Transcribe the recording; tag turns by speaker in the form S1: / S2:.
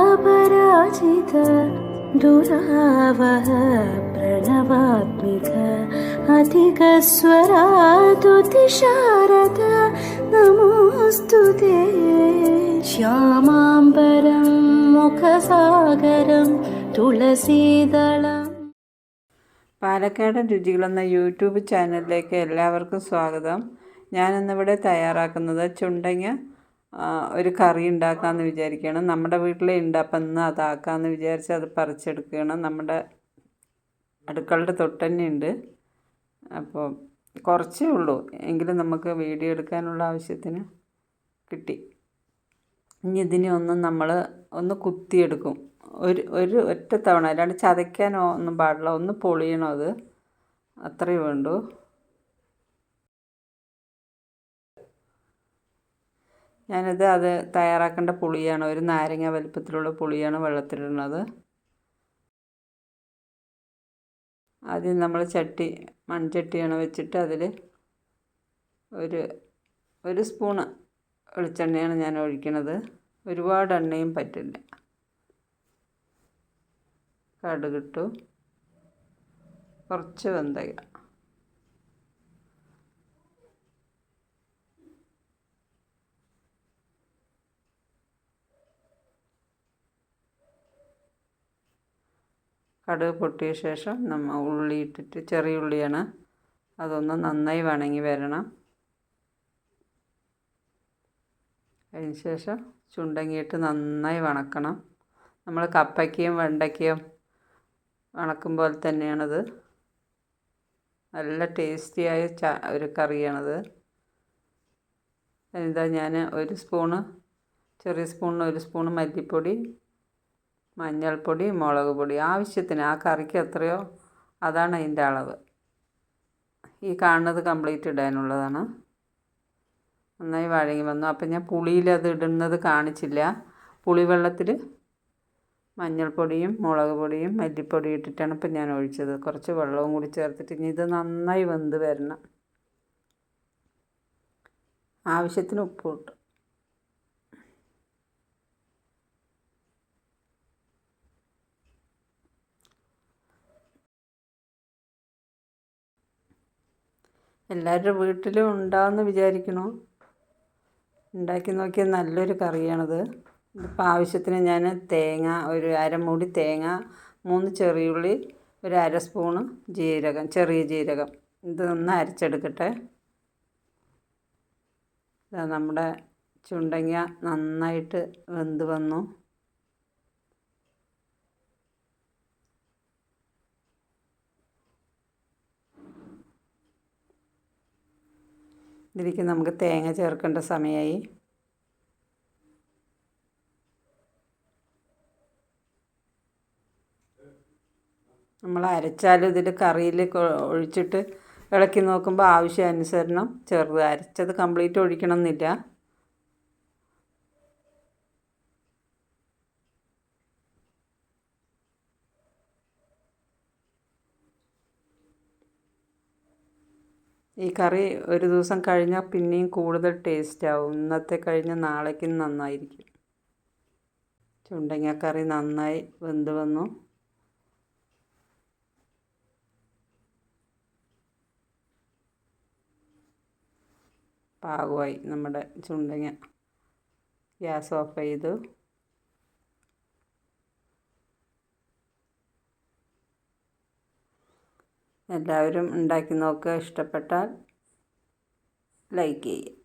S1: रथधामपराजित दुरावह प्रणवात्मिक अधिकस्वरातुतिशारद नमोऽस्तु ते श्यामाम्बरं मुखसागरं തുളസീദളം
S2: പാലക്കാടൻ രുചികൾ എന്ന യൂട്യൂബ് ചാനലിലേക്ക് എല്ലാവർക്കും സ്വാഗതം ഞാനിന്നിവിടെ തയ്യാറാക്കുന്നത് ചുണ്ടങ്ങ ആ, ഒരു കറി ഉണ്ടാക്കാമെന്ന് വിചാരിക്കുകയാണ് നമ്മുടെ വീട്ടിലേ ഉണ്ട് അപ്പം ഇന്ന് അതാക്കാമെന്ന് വിചാരിച്ച് അത് പറിച്ചെടുക്കുകയാണ് നമ്മുടെ അടുക്കളുടെ തൊട്ട് തന്നെ ഉണ്ട്. അപ്പോൾ കുറച്ചേ ഉള്ളൂ. എങ്കിലും നമുക്ക് വീഡിയോ എടുക്കാനുള്ള ആവശ്യത്തിന് കിട്ടി. ഇനി ഇതിനെ ഒന്ന് നമ്മൾ ഒന്ന് കുത്തിയെടുക്കും. ഒരു ഒരു ഒറ്റ തവണ അല്ലാണ്ട് ചതയ്ക്കാനോ ഒന്നും പാടില്ല. ഒന്ന് പൊളിയണം അത്. അത്രയേ വേണ്ടൂ. ഞാനിത് അത് തയ്യാറാക്കേണ്ട പുളിയാണ്. ഒരു നാരങ്ങ വലിപ്പത്തിലുള്ള പുളിയാണ് വെള്ളത്തിലിടുന്നത്. ആദ്യം നമ്മൾ ചട്ടി മൺചട്ടിയാണ് വെച്ചിട്ട് അതിൽ ഒരു ഒരു സ്പൂൺ വെളിച്ചെണ്ണയാണ് ഞാൻ ഒഴിക്കണത്. ഒരുപാട് എണ്ണയും പറ്റില്ല. കടുകിട്ടു. കുറച്ച് വെന്തയ കടുക് പൊട്ടിയ ശേഷം നമ്മൾ ഉള്ളി ഇട്ടിട്ട് ചെറിയ ഉള്ളിയാണ്. അതൊന്ന് നന്നായി വണങ്ങി വരണം. അതിന് ശേഷം ചുണ്ടങ്ങിയിട്ട് നന്നായി വണക്കണം. നമ്മൾ കപ്പയ്ക്കയും വെണ്ടയ്ക്കയും വണക്കും പോലെ തന്നെയാണത്. നല്ല ടേസ്റ്റിയായ ച ഒരു കറിയാണത്. എന്താ ഞാൻ ഒരു സ്പൂണ് ചെറിയ സ്പൂണിന് ഒരു സ്പൂണ് മല്ലിപ്പൊടി മഞ്ഞൾപ്പൊടി മുളക് പൊടി ആവശ്യത്തിന് ആ കറിക്ക് എത്രയോ അതാണ് അതിന്റെ അളവ്. ഈ കാണുന്നത് കംപ്ലീറ്റ് ഇടാനുള്ളതാണ്. നന്നായി വഴങ്ങി വന്നു. അപ്പം ഞാൻ പുളിയിൽ അത് ഇടുന്നത് കാണിച്ചില്ല. പുളിവെള്ളത്തിൽ മഞ്ഞൾപ്പൊടിയും മുളക് പൊടിയും മല്ലിപ്പൊടിയും ഇട്ടിട്ടാണ് ഇപ്പം ഞാൻ ഒഴിച്ചത്. കുറച്ച് വെള്ളവും കൂടി ചേർത്തിട്ട് ഇനി ഇത് നന്നായി വെന്ത് വരണം. ആവശ്യത്തിന് ഉപ്പ് ഇട്ടു. എല്ലാവരുടെ വീട്ടിലും ഉണ്ടാവുമെന്ന് വിചാരിക്കുന്നു ഉണ്ടാക്കി നോക്കിയ നല്ലൊരു കറിയാണത്. ഇതിപ്പോൾ ആവശ്യത്തിന് ഞാൻ തേങ്ങ ഒരു അരമൂടി തേങ്ങ മൂന്ന് ചെറിയുള്ളി ഒരു അര സ്പൂണ് ജീരകം ചെറിയ ജീരകം. ഇതൊന്ന് അരച്ചെടുക്കട്ടെ. ഇതാ നമ്മുടെ ചുണ്ടങ്ങ നന്നായിട്ട് വെന്ത് വന്നു. ഇതിലേക്ക് നമുക്ക് തേങ്ങ ചേർക്കേണ്ട സമയമായി നമ്മൾ അരച്ചാലും ഇതിൽ കറിയിൽ ഒഴിച്ചിട്ട് ഇളക്കി നോക്കുമ്പോൾ ആവശ്യാനുസരണം ചെറുത്. അരച്ചത് കംപ്ലീറ്റ് ഒഴിക്കണം എന്നില്ല ഈ കറി ഒരു ദിവസം കഴിഞ്ഞാൽ പിന്നെയും കൂടുതൽ ടേസ്റ്റ് ആവും ഇന്നത്തെ കഴിഞ്ഞ് നാളേക്കും നന്നായിരിക്കും. ചുണ്ടങ്ങക്കറി നന്നായി വെന്ത് വന്നു. പാകമായി നമ്മുടെ ചുണ്ടങ്ങ ഗ്യാസ് ഓഫ് ചെയ്തു. എല്ലാവരും ഉണ്ടാക്കി നോക്കുക. ഇഷ്ടപ്പെട്ടാൽ ലൈക്ക് ചെയ്യുക.